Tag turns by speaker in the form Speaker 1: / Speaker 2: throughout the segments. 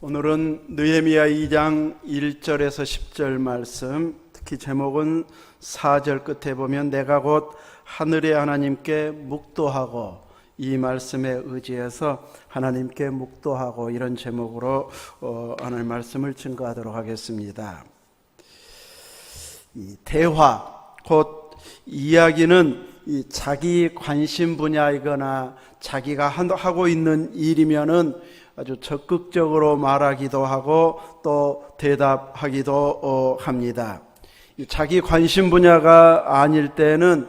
Speaker 1: 오늘은 느헤미야 2장 1절에서 10절 말씀, 특히 제목은 4절 끝에 보면 내가 곧 하늘의 하나님께 묵도하고 이 말씀에 의지해서 하나님께 묵도하고 이런 제목으로 어, 하나님 말씀을 증거하도록 하겠습니다. 이 대화 곧 이야기는 이 자기 관심 분야이거나 자기가 한- 하고 있는 일이면은 아주 적극적으로 말하기도 하고 또 대답하기도 어, 합니다. 이 자기 관심 분야가 아닐 때는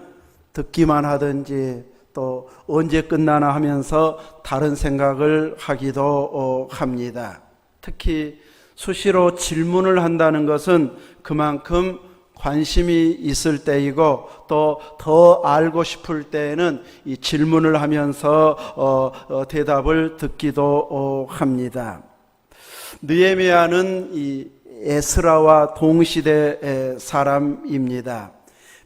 Speaker 1: 듣기만 하든지 또 언제 끝나나 하면서 다른 생각을 하기도 어, 합니다. 특히 수시로 질문을 한다는 것은 그만큼 관심이 있을 때이고 또 더 알고 싶을 때에는 이 질문을 하면서 어, 어, 대답을 듣기도 어, 합니다. 느헤미야는 이 에스라와 동시대 사람입니다.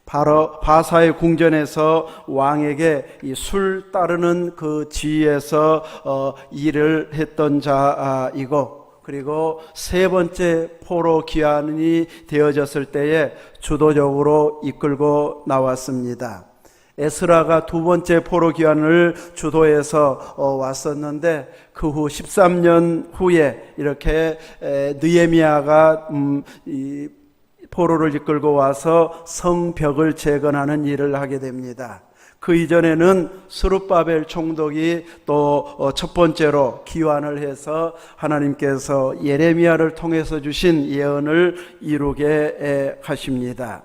Speaker 1: 바로 바사의 궁전에서 왕에게 이술 따르는 그 지위에서 어, 일을 했던 자이고 그리고 세 번째 포로 기한이 되어졌을 때에 주도적으로 이끌고 나왔습니다. 에스라가 두 번째 포로 기한을 주도해서 어, 왔었는데 그 후 13년 후에 이렇게 에, 느헤미야가 음, 이 포로를 이끌고 와서 성벽을 재건하는 일을 하게 됩니다. 그 이전에는 스룹바벨 총독이 또 첫 번째로 기환을 해서 하나님께서 예레미야를 통해서 주신 예언을 이루게 하십니다.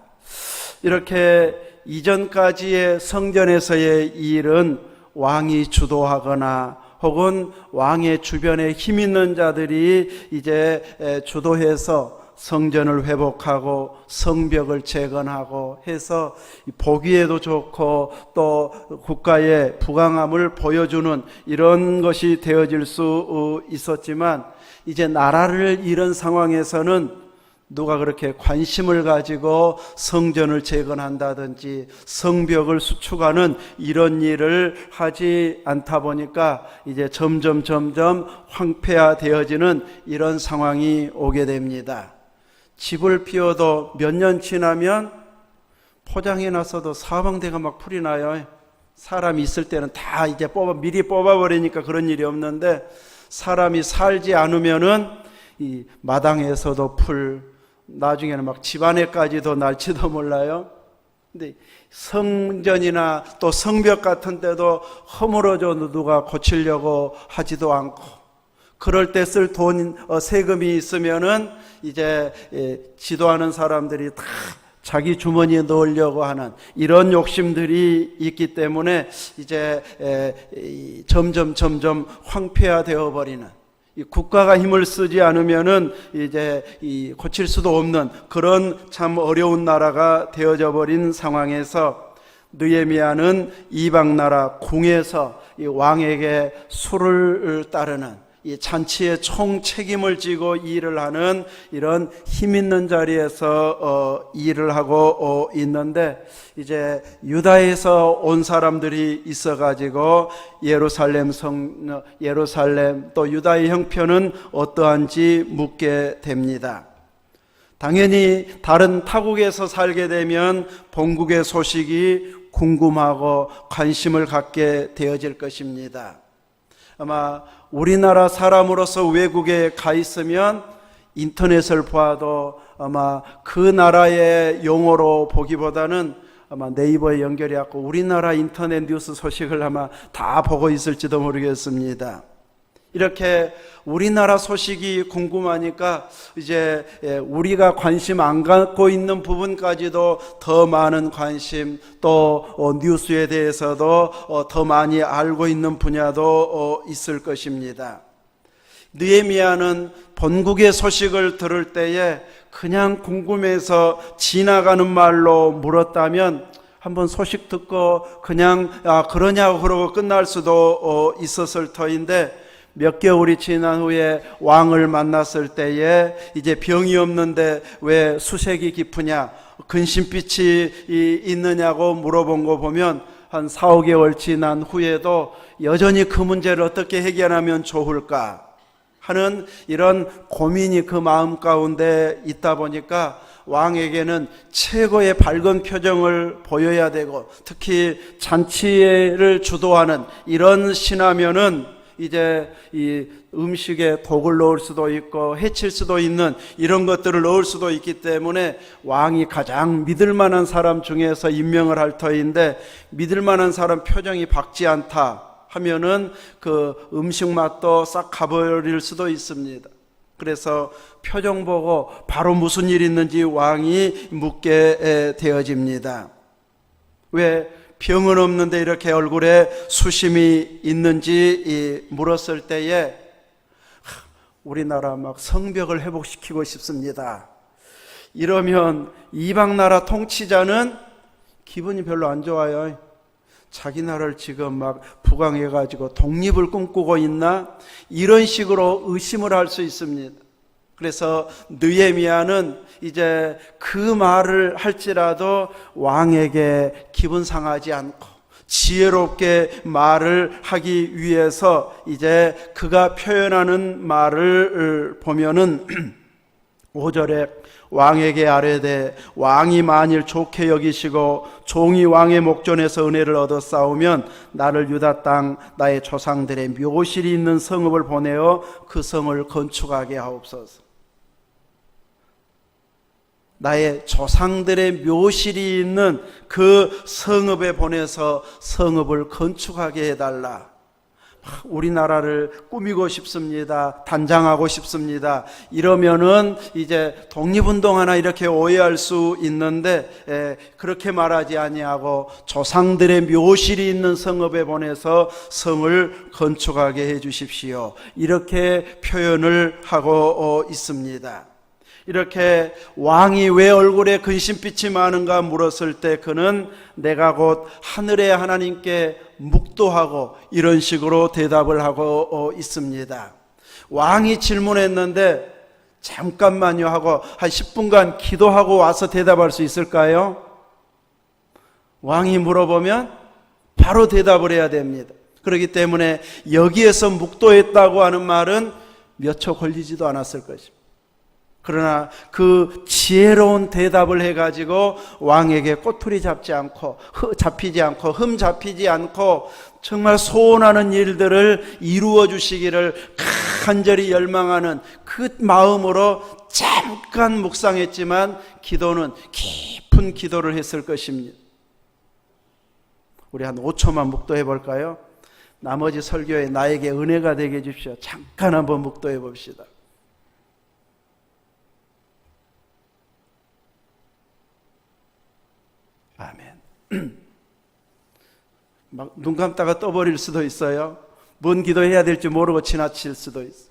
Speaker 1: 이렇게 이전까지의 성전에서의 일은 왕이 주도하거나 혹은 왕의 주변에 힘 있는 자들이 이제 주도해서 성전을 회복하고 성벽을 재건하고 해서 보기에도 좋고 또 국가의 부강함을 보여주는 이런 것이 되어질 수 있었지만 이제 나라를 잃은 상황에서는 누가 그렇게 관심을 가지고 성전을 재건한다든지 성벽을 수축하는 이런 일을 하지 않다 보니까 이제 점점 점점 황폐화되어지는 이런 상황이 오게 됩니다. 집을 피워도 몇 년 지나면 포장해 놨어도 사방대가 막 풀이 나요. 사람이 있을 때는 다 이제 뽑아 미리 뽑아 버리니까 그런 일이 없는데 사람이 살지 않으면은 이 마당에서도 풀 나중에는 막 집안에까지도 날지도 몰라요. 근데 성전이나 또 성벽 같은 데도 허물어져 누가 고치려고 하지도 않고 그럴 때 쓸 돈, 어, 세금이 있으면은 이제 예, 지도하는 사람들이 다 자기 주머니에 넣으려고 하는 이런 욕심들이 있기 때문에 이제 에, 이, 점점 점점 황폐화되어 버리는 이 국가가 힘을 쓰지 않으면은 이제 이 고칠 수도 없는 그런 참 어려운 나라가 되어져 버린 상황에서 느헤미야는 이방 나라 궁에서 이 왕에게 술을 따르는 이 잔치의 총 책임을 지고 일을 하는 이런 힘 있는 자리에서 어, 일을 하고 어, 있는데 이제 유다에서 온 사람들이 있어 가지고 예루살렘 성 예루살렘 또 유다의 형편은 어떠한지 묻게 됩니다. 당연히 다른 타국에서 살게 되면 본국의 소식이 궁금하고 관심을 갖게 되어질 것입니다. 아마 우리나라 사람으로서 외국에 가 있으면 인터넷을 봐도 아마 그 나라의 용어로 보기보다는 아마 네이버에 연결해 갖고 우리나라 인터넷 뉴스 소식을 아마 다 보고 있을지도 모르겠습니다. 이렇게 우리나라 소식이 궁금하니까 이제 예, 우리가 관심 안 갖고 있는 부분까지도 더 많은 관심 또 어, 뉴스에 대해서도 어, 더 많이 알고 있는 분야도 어, 있을 것입니다. 느헤미야는 본국의 소식을 들을 때에 그냥 궁금해서 지나가는 말로 물었다면 한번 소식 듣고 그냥 아 그러냐고 그러고 끝날 수도 있었을 터인데 몇 개월이 지난 후에 왕을 만났을 때에 이제 병이 없는데 왜 수색이 깊으냐 근심빛이 있느냐고 물어본 거 보면 한 4, 5개월 지난 후에도 여전히 그 문제를 어떻게 해결하면 좋을까 하는 이런 고민이 그 마음 가운데 있다 보니까 왕에게는 최고의 밝은 표정을 보여야 되고 특히 잔치를 주도하는 이런 신하면은 이제 이 음식에 독을 넣을 수도 있고 해칠 수도 있는 이런 것들을 넣을 수도 있기 때문에 왕이 가장 믿을 만한 사람 중에서 임명을 할 터인데 믿을 만한 사람 표정이 밝지 않다 하면은 그 음식 맛도 싹 가버릴 수도 있습니다. 그래서 표정 보고 바로 무슨 일이 있는지 왕이 묻게 되어집니다. 왜 병은 없는데 이렇게 얼굴에 수심이 있는지 물었을 때에 우리나라 막 성벽을 회복시키고 싶습니다. 이러면 이방 나라 통치자는 기분이 별로 안 좋아요. 자기 나라를 지금 막 부강해가지고 독립을 꿈꾸고 있나? 이런 식으로 의심을 할 수 있습니다. 그래서 느에미아는 이제 그 말을 할지라도 왕에게 기분 상하지 않고 지혜롭게 말을 하기 위해서 이제 그가 표현하는 말을 보면은 5절에 왕에게 아뢰되 왕이 만일 좋게 여기시고 종이 왕의 목전에서 은혜를 얻어 싸우면 나를 유다 땅 나의 조상들의 묘실이 있는 성읍을 보내어 그 성을 건축하게 하옵소서. 나의 조상들의 묘실이 있는 그 성읍에 보내서 성읍을 건축하게 해달라. 우리나라를 꾸미고 싶습니다. 단장하고 싶습니다. 이러면은 이제 독립운동 하나 이렇게 오해할 수 있는데 에, 그렇게 말하지 아니하고 조상들의 묘실이 있는 성읍에 보내서 성을 건축하게 해 주십시오. 이렇게 표현을 하고 어, 있습니다. 이렇게 왕이 왜 얼굴에 근심빛이 많은가 물었을 때 그는 내가 곧 하늘의 하나님께 묵도하고 이런 식으로 대답을 하고 어, 있습니다. 왕이 질문했는데 잠깐만요 하고 한 10분간 기도하고 와서 대답할 수 있을까요? 왕이 물어보면 바로 대답을 해야 됩니다. 그렇기 때문에 여기에서 묵도했다고 하는 말은 몇 초 걸리지도 않았을 것입니다. 그러나 그 지혜로운 대답을 해가지고 왕에게 꼬투리 잡지 않고 잡히지 않고 흠 잡히지 않고 정말 소원하는 일들을 이루어 주시기를 간절히 열망하는 그 마음으로 잠깐 묵상했지만 기도는 깊은 기도를 했을 것입니다. 우리 한 5초만 묵도해 볼까요? 나머지 설교에 나에게 은혜가 되게 해주십시오. 잠깐 한번 묵도해 봅시다. 아멘. 막 눈 감다가 떠버릴 수도 있어요. 뭔 기도해야 될지 모르고 지나칠 수도 있어요.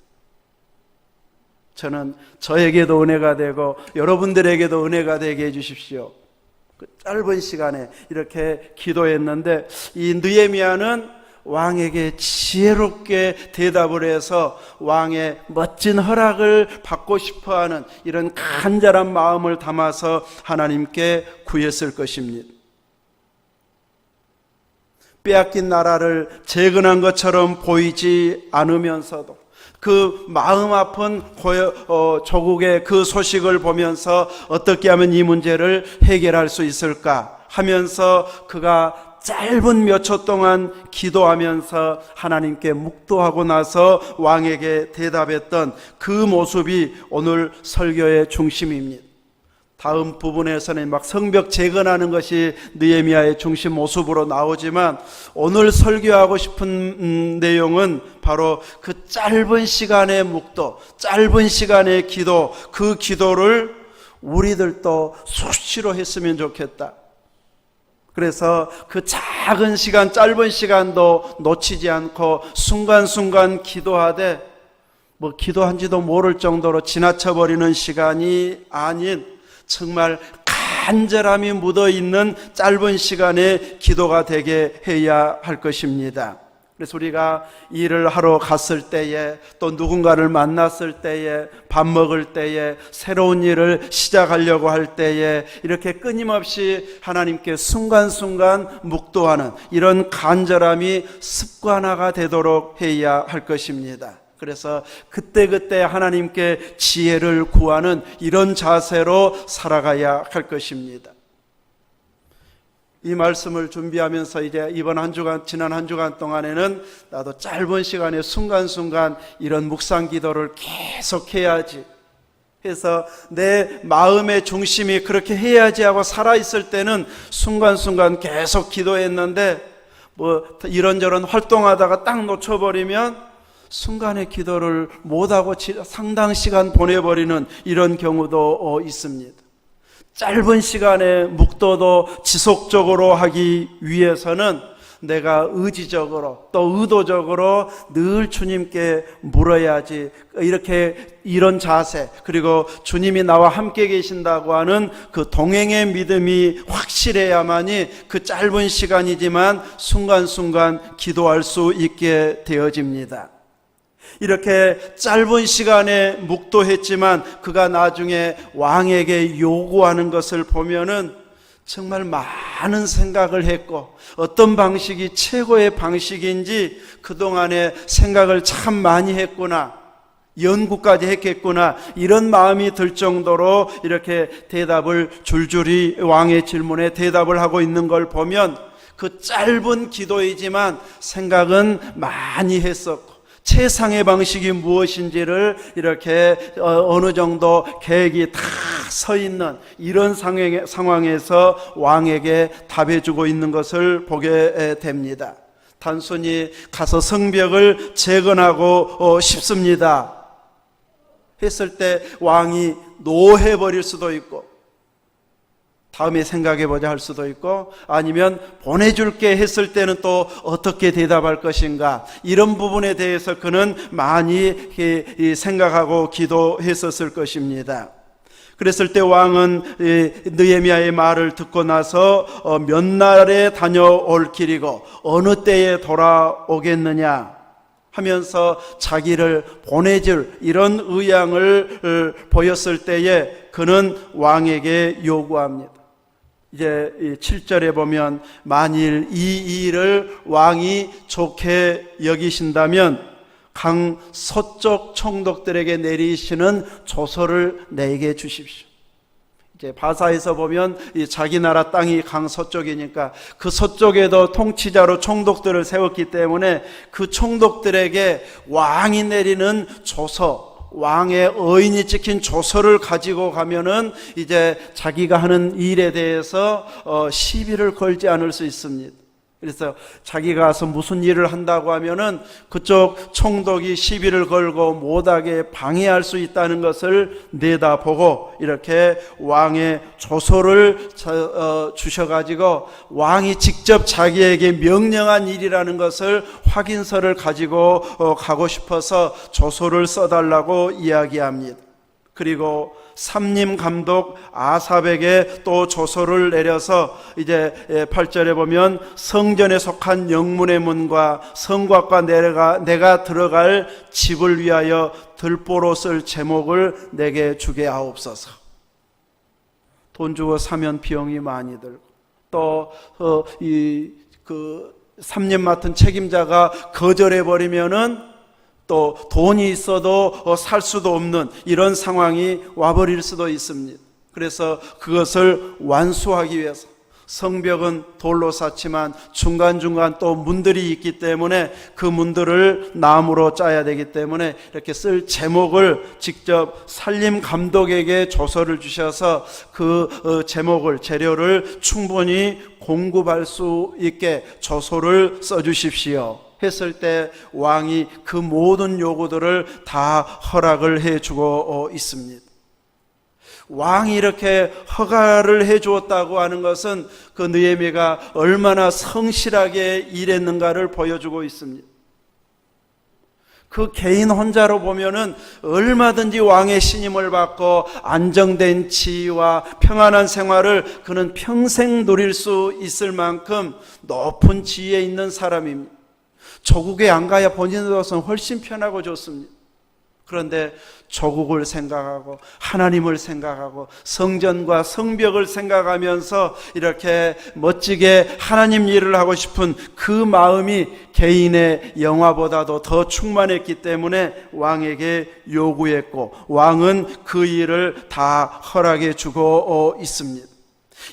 Speaker 1: 저는 저에게도 은혜가 되고 여러분들에게도 은혜가 되게 해주십시오. 그 짧은 시간에 이렇게 기도했는데 이 느에미아는 왕에게 지혜롭게 대답을 해서 왕의 멋진 허락을 받고 싶어 하는 이런 간절한 마음을 담아서 하나님께 구했을 것입니다. 빼앗긴 나라를 재건한 것처럼 보이지 않으면서도 그 마음 아픈 어, 조국의 그 소식을 보면서 어떻게 하면 이 문제를 해결할 수 있을까 하면서 그가 짧은 몇 초 동안 기도하면서 하나님께 묵도하고 나서 왕에게 대답했던 그 모습이 오늘 설교의 중심입니다. 다음 부분에서는 막 성벽 재건하는 것이 느헤미야의 중심 모습으로 나오지만 오늘 설교하고 싶은 음, 내용은 바로 그 짧은 시간의 묵도, 짧은 시간의 기도, 그 기도를 우리들도 수시로 했으면 좋겠다. 그래서 그 작은 시간, 짧은 시간도 놓치지 않고 순간순간 기도하되 뭐 기도한지도 모를 정도로 지나쳐버리는 시간이 아닌 정말 간절함이 묻어 있는 짧은 시간에 기도가 되게 해야 할 것입니다. 그래서 우리가 일을 하러 갔을 때에 또 누군가를 만났을 때에 밥 먹을 때에 새로운 일을 시작하려고 할 때에 이렇게 끊임없이 하나님께 순간순간 묵도하는 이런 간절함이 습관화가 되도록 해야 할 것입니다. 그래서 그때그때 하나님께 지혜를 구하는 이런 자세로 살아가야 할 것입니다. 이 말씀을 준비하면서 이제 이번 한 주간, 지난 한 주간 동안에는 나도 짧은 시간에 순간순간 이런 묵상 기도를 계속 해야지. 해서 내 마음의 중심이 그렇게 해야지 하고 살아있을 때는 순간순간 계속 기도했는데 뭐 이런저런 활동하다가 딱 놓쳐버리면 순간의 기도를 못하고 상당 시간 보내버리는 이런 경우도 어, 있습니다. 짧은 시간에 묵도도 지속적으로 하기 위해서는 내가 의지적으로 또 의도적으로 늘 주님께 물어야지 이렇게 이런 자세 그리고 주님이 나와 함께 계신다고 하는 그 동행의 믿음이 확실해야만이 그 짧은 시간이지만 순간순간 기도할 수 있게 되어집니다. 이렇게 짧은 시간에 묵도했지만 그가 나중에 왕에게 요구하는 것을 보면은 정말 많은 생각을 했고 어떤 방식이 최고의 방식인지 그동안에 생각을 참 많이 했구나. 연구까지 했겠구나. 이런 마음이 들 정도로 이렇게 대답을 줄줄이 왕의 질문에 대답을 하고 있는 걸 보면 그 짧은 기도이지만 생각은 많이 했었고 최상의 방식이 무엇인지를 이렇게 어, 어느 정도 계획이 다 서 있는 이런 상황에서 왕에게 답해주고 있는 것을 보게 됩니다. 단순히 가서 성벽을 재건하고 어, 싶습니다. 했을 때 왕이 노해버릴 수도 있고 다음에 생각해 보자 할 수도 있고 아니면 보내줄게 했을 때는 또 어떻게 대답할 것인가 이런 부분에 대해서 그는 많이 생각하고 기도했었을 것입니다. 그랬을 때 왕은 느헤미야의 말을 듣고 나서 어, 몇 날에 다녀올 길이고 어느 때에 돌아오겠느냐 하면서 자기를 보내줄 이런 의향을 어, 보였을 때에 그는 왕에게 요구합니다. 이제 7절에 보면 만일 이 일을 왕이 좋게 여기신다면 강 서쪽 총독들에게 내리시는 조서를 내게 주십시오. 이제 바사에서 보면 자기 나라 땅이 강 서쪽이니까 그 서쪽에도 통치자로 총독들을 세웠기 때문에 그 총독들에게 왕이 내리는 조서 왕의 어인이 찍힌 조서를 가지고 가면은 이제 자기가 하는 일에 대해서 어, 시비를 걸지 않을 수 있습니다. 그래서 자기가 가서 무슨 일을 한다고 하면은 그쪽 총독이 시비를 걸고 못하게 방해할 수 있다는 것을 내다보고 이렇게 왕의 조서를 어, 주셔가지고 왕이 직접 자기에게 명령한 일이라는 것을 확인서를 가지고 어, 가고 싶어서 조서를 써달라고 이야기합니다. 그리고 삼림 감독 아삽에게 또 조서를 내려서 이제 8절에 보면 성전에 속한 영문의 문과 성곽과 내가, 내가 들어갈 집을 위하여 들보로 쓸 제목을 내게 주게 하옵소서. 돈 주고 사면 비용이 많이 들고 또이그 삼림 맡은 책임자가 거절해 버리면은 또 돈이 있어도 어, 살 수도 없는 이런 상황이 와버릴 수도 있습니다. 그래서 그것을 완수하기 위해서 성벽은 돌로 쌓지만 중간중간 또 문들이 있기 때문에 그 문들을 나무로 짜야 되기 때문에 이렇게 쓸 제목을 직접 살림 감독에게 조서를 주셔서 그 어, 제목을 재료를 충분히 공급할 수 있게 조서를 써 주십시오. 했을 때 왕이 그 모든 요구들을 다 허락을 해 주고 어, 있습니다. 왕이 이렇게 허가를 해 주었다고 하는 것은 그 느헤미가 얼마나 성실하게 일했는가를 보여주고 있습니다. 그 개인 혼자로 보면은 얼마든지 왕의 신임을 받고 안정된 지위와 평안한 생활을 그는 평생 누릴 수 있을 만큼 높은 지위에 있는 사람입니다. 조국에 안 가야 본인으로서는 훨씬 편하고 좋습니다. 그런데 조국을 생각하고 하나님을 생각하고 성전과 성벽을 생각하면서 이렇게 멋지게 하나님 일을 하고 싶은 그 마음이 개인의 영화보다도 더 충만했기 때문에 왕에게 요구했고 왕은 그 일을 다 허락해 주고 있습니다.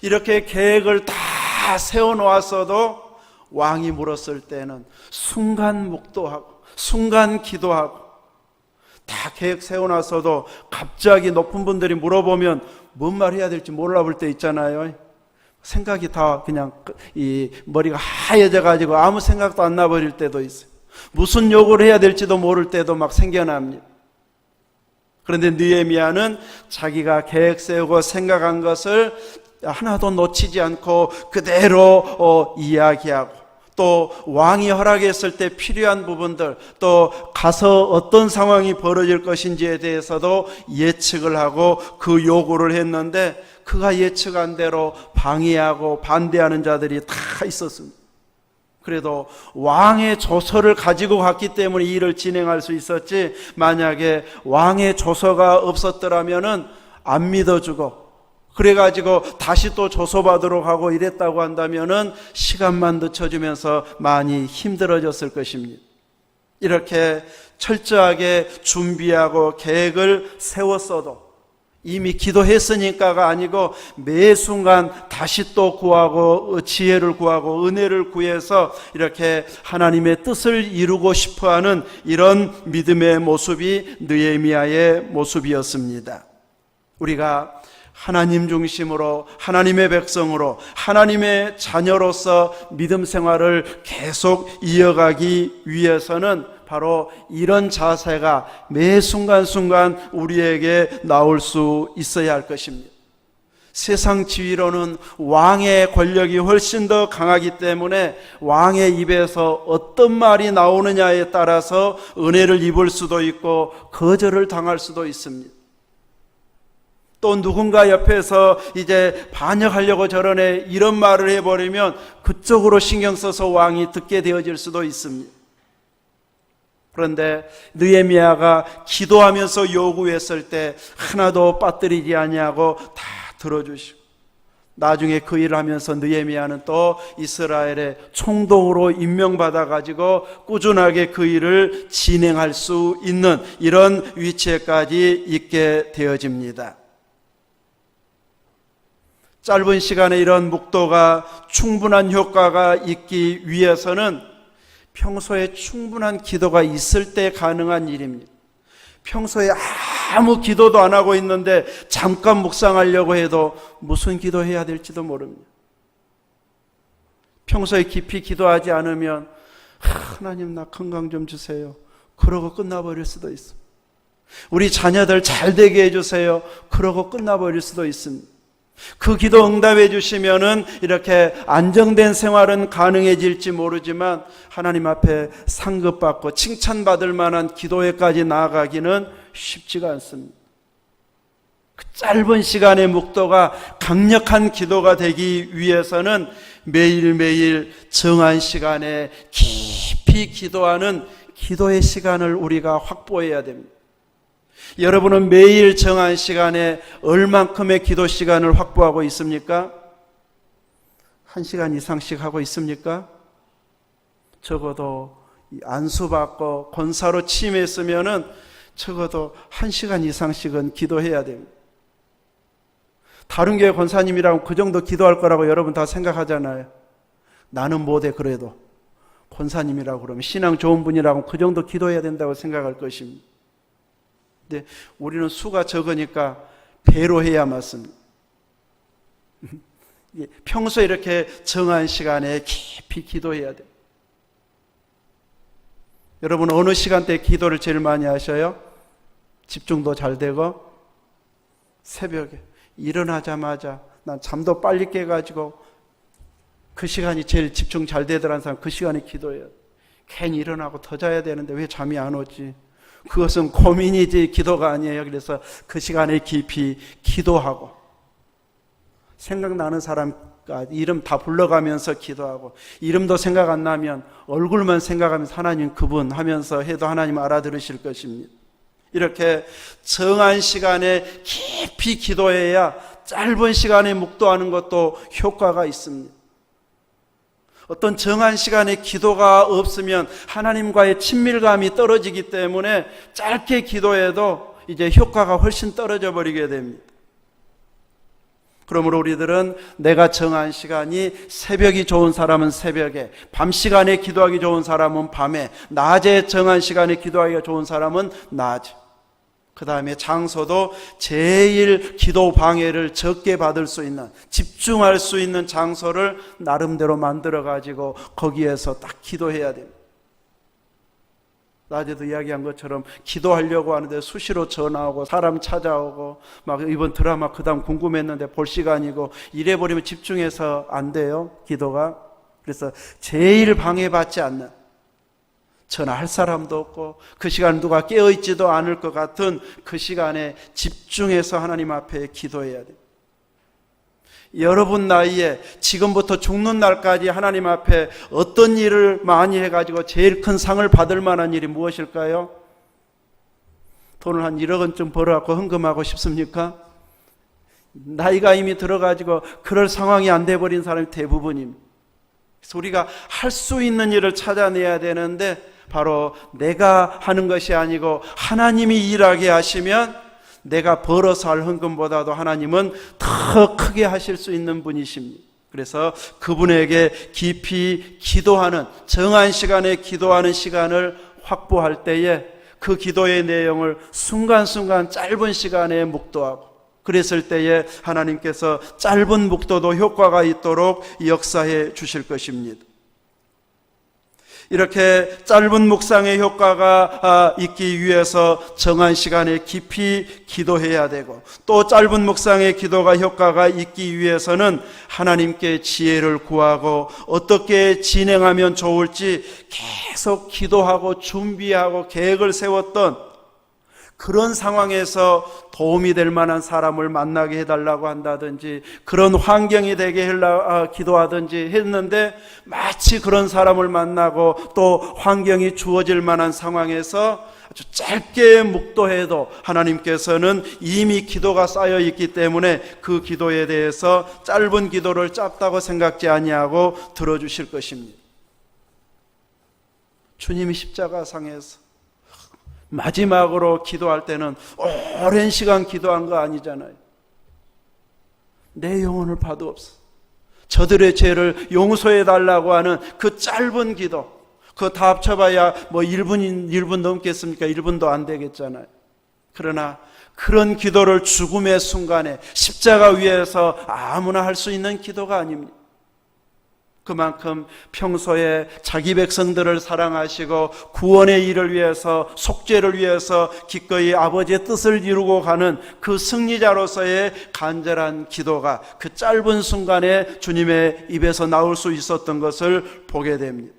Speaker 1: 이렇게 계획을 다 세워 놓았어도 왕이 물었을 때는 순간 묵도하고 순간 기도하고 다 계획 세워놨어도 갑자기 높은 분들이 물어보면 뭔 말 해야 될지 몰라 볼 때 있잖아요. 생각이 다 그냥 이 머리가 하얘져 가지고 아무 생각도 안 나버릴 때도 있어요. 무슨 욕을 해야 될지도 모를 때도 막 생겨납니다. 그런데 느에미아는 자기가 계획 세우고 생각한 것을 하나도 놓치지 않고 그대로 어, 이야기하고 또 왕이 허락했을 때 필요한 부분들 또 가서 어떤 상황이 벌어질 것인지에 대해서도 예측을 하고 그 요구를 했는데 그가 예측한 대로 방해하고 반대하는 자들이 다 있었습니다. 그래도 왕의 조서를 가지고 갔기 때문에 일을 진행할 수 있었지 만약에 왕의 조서가 없었더라면은 안 믿어주고 그래가지고 다시 또 조소받으러 가고 이랬다고 한다면은 시간만 늦춰주면서 많이 힘들어졌을 것입니다. 이렇게 철저하게 준비하고 계획을 세웠어도 이미 기도했으니까가 아니고 매 순간 다시 또 구하고 지혜를 구하고 은혜를 구해서 이렇게 하나님의 뜻을 이루고 싶어 하는 이런 믿음의 모습이 느에미아의 모습이었습니다. 우리가 하나님 중심으로 하나님의 백성으로 하나님의 자녀로서 믿음 생활을 계속 이어가기 위해서는 바로 이런 자세가 매 순간순간 우리에게 나올 수 있어야 할 것입니다. 세상 지위로는 왕의 권력이 훨씬 더 강하기 때문에 왕의 입에서 어떤 말이 나오느냐에 따라서 은혜를 입을 수도 있고 거절을 당할 수도 있습니다. 또 누군가 옆에서 이제 반역하려고 저러네 이런 말을 해버리면 그쪽으로 신경 써서 왕이 듣게 되어질 수도 있습니다. 그런데 느에미아가 기도하면서 요구했을 때 하나도 빠뜨리지 아니하고 다 들어주시고 나중에 그 일을 하면서 느에미아는 또 이스라엘의 총독으로 임명받아 가지고 꾸준하게 그 일을 진행할 수 있는 이런 위치에까지 있게 되어집니다. 짧은 시간에 이런 묵도가 충분한 효과가 있기 위해서는 평소에 충분한 기도가 있을 때 가능한 일입니다. 평소에 아무 기도도 안 하고 있는데 잠깐 묵상하려고 해도 무슨 기도해야 될지도 모릅니다. 평소에 깊이 기도하지 않으면 하나님 나 건강 좀 주세요. 그러고 끝나버릴 수도 있습니다. 우리 자녀들 잘 되게 해주세요. 그러고 끝나버릴 수도 있습니다. 그 기도 응답해 주시면은 이렇게 안정된 생활은 가능해질지 모르지만 하나님 앞에 상급받고 칭찬받을 만한 기도에까지 나아가기는 쉽지가 않습니다. 그 짧은 시간의 묵도가 강력한 기도가 되기 위해서는 매일매일 정한 시간에 깊이 기도하는 기도의 시간을 우리가 확보해야 됩니다. 여러분은 매일 정한 시간에 얼만큼의 기도 시간을 확보하고 있습니까? 한 시간 이상씩 하고 있습니까? 적어도 안수받고 권사로 침했으면은 적어도 한 시간 이상씩은 기도해야 됩니다. 다른 교회 권사님이라면 그 정도 기도할 거라고 여러분 다 생각하잖아요. 나는 못해 그래도 권사님이라고 그러면 신앙 좋은 분이라고 그 정도 기도해야 된다고 생각할 것입니다. 근데 우리는 수가 적으니까 배로 해야 맞습니다. 평소에 이렇게 정한 시간에 깊이 기도해야 돼. 여러분 어느 시간대 기도를 제일 많이 하셔요? 집중도 잘 되고 새벽에 일어나자마자 난 잠도 빨리 깨가지고 그 시간이 제일 집중 잘 되더라는 사람 그 시간에 기도해요. 괜히 일어나고 더 자야 되는데 왜 잠이 안 오지? 그것은 고민이지 기도가 아니에요. 그래서 그 시간에 깊이 기도하고 생각나는 사람 이름 다 불러가면서 기도하고 이름도 생각 안 나면 얼굴만 생각하면서 하나님 그분 하면서 해도 하나님 알아들으실 것입니다. 이렇게 정한 시간에 깊이 기도해야 짧은 시간에 묵도하는 것도 효과가 있습니다. 어떤 정한 시간에 기도가 없으면 하나님과의 친밀감이 떨어지기 때문에 짧게 기도해도 이제 효과가 훨씬 떨어져 버리게 됩니다. 그러므로 우리들은 내가 정한 시간이 새벽이 좋은 사람은 새벽에, 밤 시간에 기도하기 좋은 사람은 밤에, 낮에 정한 시간에 기도하기가 좋은 사람은 낮. 그 다음에 장소도 제일 기도 방해를 적게 받을 수 있는, 집중할 수 있는 장소를 나름대로 만들어 가지고 거기에서 딱 기도해야 됩니다. 낮에도 이야기한 것처럼 기도하려고 하는데 수시로 전화 오고 사람 찾아오고 막 이번 드라마 그 다음 궁금했는데 볼 시간이고 이래 버리면 집중해서 안 돼요. 기도가. 그래서 제일 방해받지 않는 전화할 사람도 없고 그 시간 누가 깨어 있지도 않을 것 같은 그 시간에 집중해서 하나님 앞에 기도해야 돼요. 여러분 나이에 지금부터 죽는 날까지 하나님 앞에 어떤 일을 많이 해가지고 제일 큰 상을 받을 만한 일이 무엇일까요? 돈을 한 1억 원쯤 벌어갖고 헌금하고 싶습니까? 나이가 이미 들어가지고 그럴 상황이 안 돼버린 사람이 대부분입니다. 우리가 할 수 있는 일을 찾아내야 되는데 바로 내가 하는 것이 아니고 하나님이 일하게 하시면 내가 벌어서 할 헌금보다도 하나님은 더 크게 하실 수 있는 분이십니다. 그래서 그분에게 깊이 기도하는 정한 시간에 기도하는 시간을 확보할 때에 그 기도의 내용을 순간순간 짧은 시간에 묵도하고 그랬을 때에 하나님께서 짧은 묵도도 효과가 있도록 역사해 주실 것입니다. 이렇게 짧은 묵상의 효과가 아, 있기 위해서 정한 시간에 깊이 기도해야 되고 또 짧은 묵상의 기도가 효과가 있기 위해서는 하나님께 지혜를 구하고 어떻게 진행하면 좋을지 계속 기도하고 준비하고 계획을 세웠던 그런 상황에서 도움이 될 만한 사람을 만나게 해달라고 한다든지 그런 환경이 되게 해라 아, 기도하든지 했는데 마치 그런 사람을 만나고 또 환경이 주어질 만한 상황에서 아주 짧게 묵도해도 하나님께서는 이미 기도가 쌓여 있기 때문에 그 기도에 대해서 짧은 기도를 짧다고 생각지 아니하고 들어주실 것입니다. 주님이 십자가상에서 마지막으로 기도할 때는 오랜 시간 기도한 거 아니잖아요. 내 영혼을 봐도 없어. 저들의 죄를 용서해 달라고 하는 그 짧은 기도. 그거 다 합쳐봐야 뭐 1분, 1분 넘겠습니까? 1분도 안 되겠잖아요. 그러나 그런 기도를 죽음의 순간에 십자가 위에서 아무나 할 수 있는 기도가 아닙니다. 그만큼 평소에 자기 백성들을 사랑하시고 구원의 일을 위해서 속죄를 위해서 기꺼이 아버지의 뜻을 이루고 가는 그 승리자로서의 간절한 기도가 그 짧은 순간에 주님의 입에서 나올 수 있었던 것을 보게 됩니다.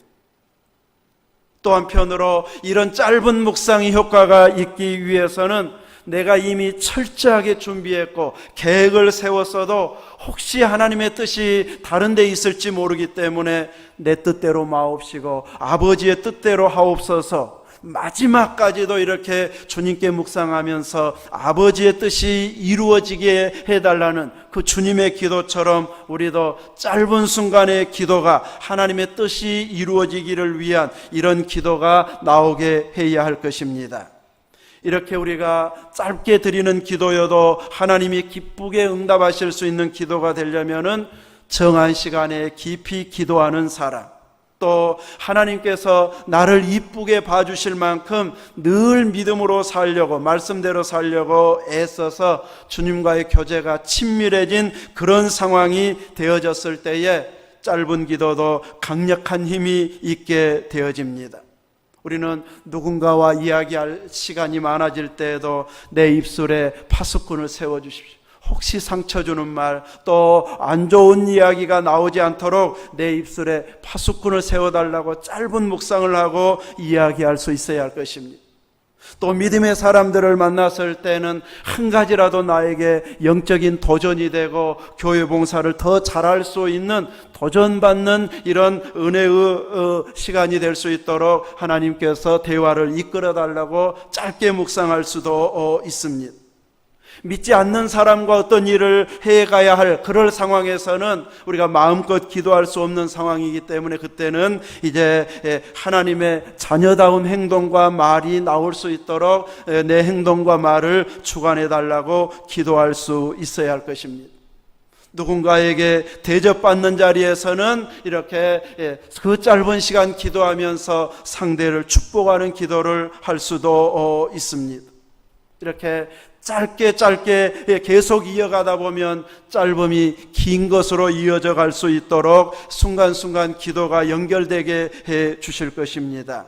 Speaker 1: 또 한편으로 이런 짧은 묵상의 효과가 있기 위해서는 내가 이미 철저하게 준비했고 계획을 세웠어도 혹시 하나님의 뜻이 다른 데 있을지 모르기 때문에 내 뜻대로 마옵시고 아버지의 뜻대로 하옵소서 마지막까지도 이렇게 주님께 묵상하면서 아버지의 뜻이 이루어지게 해달라는 그 주님의 기도처럼 우리도 짧은 순간의 기도가 하나님의 뜻이 이루어지기를 위한 이런 기도가 나오게 해야 할 것입니다. 이렇게 우리가 짧게 드리는 기도여도 하나님이 기쁘게 응답하실 수 있는 기도가 되려면은 정한 시간에 깊이 기도하는 사람, 또 하나님께서 나를 이쁘게 봐주실 만큼 늘 믿음으로 살려고, 말씀대로 살려고 애써서 주님과의 교제가 친밀해진 그런 상황이 되어졌을 때에 짧은 기도도 강력한 힘이 있게 되어집니다. 우리는 누군가와 이야기할 시간이 많아질 때에도 내 입술에 파수꾼을 세워 주십시오. 혹시 상처 주는 말, 또 안 좋은 이야기가 나오지 않도록 내 입술에 파수꾼을 세워달라고 짧은 묵상을 하고 이야기할 수 있어야 할 것입니다. 또 믿음의 사람들을 만났을 때는 한 가지라도 나에게 영적인 도전이 되고 교회 봉사를 더 잘할 수 있는 도전받는 이런 은혜의 어, 시간이 될 수 있도록 하나님께서 대화를 이끌어 달라고 짧게 묵상할 수도 어, 있습니다. 믿지 않는 사람과 어떤 일을 해 가야 할 그럴 상황에서는 우리가 마음껏 기도할 수 없는 상황이기 때문에 그때는 이제 예, 하나님의 자녀다운 행동과 말이 나올 수 있도록 예, 내 행동과 말을 주관해 달라고 기도할 수 있어야 할 것입니다. 누군가에게 대접받는 자리에서는 이렇게 예, 그 짧은 시간 기도하면서 상대를 축복하는 기도를 할 수도 어, 있습니다. 이렇게 짧게 짧게 예, 계속 이어가다 보면 짧음이 긴 것으로 이어져 갈 수 있도록 순간순간 기도가 연결되게 해 주실 것입니다.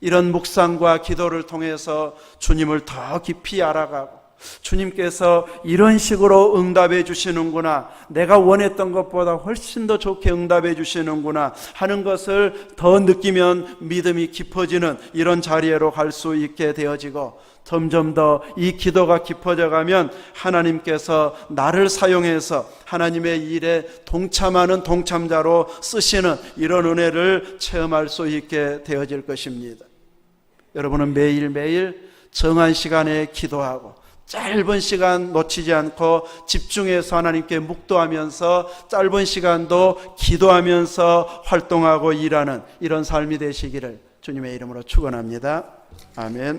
Speaker 1: 이런 묵상과 기도를 통해서 주님을 더 깊이 알아가고 주님께서 이런 식으로 응답해 주시는구나. 내가 원했던 것보다 훨씬 더 좋게 응답해 주시는구나 하는 것을 더 느끼면 믿음이 깊어지는 이런 자리로 갈 수 있게 되어지고 점점 더 이 기도가 깊어져 가면 하나님께서 나를 사용해서 하나님의 일에 동참하는 동참자로 쓰시는 이런 은혜를 체험할 수 있게 되어질 것입니다. 여러분은 매일매일 정한 시간에 기도하고 짧은 시간 놓치지 않고 집중해서 하나님께 묵도하면서 짧은 시간도 기도하면서 활동하고 일하는 이런 삶이 되시기를 주님의 이름으로 축원합니다. 아멘.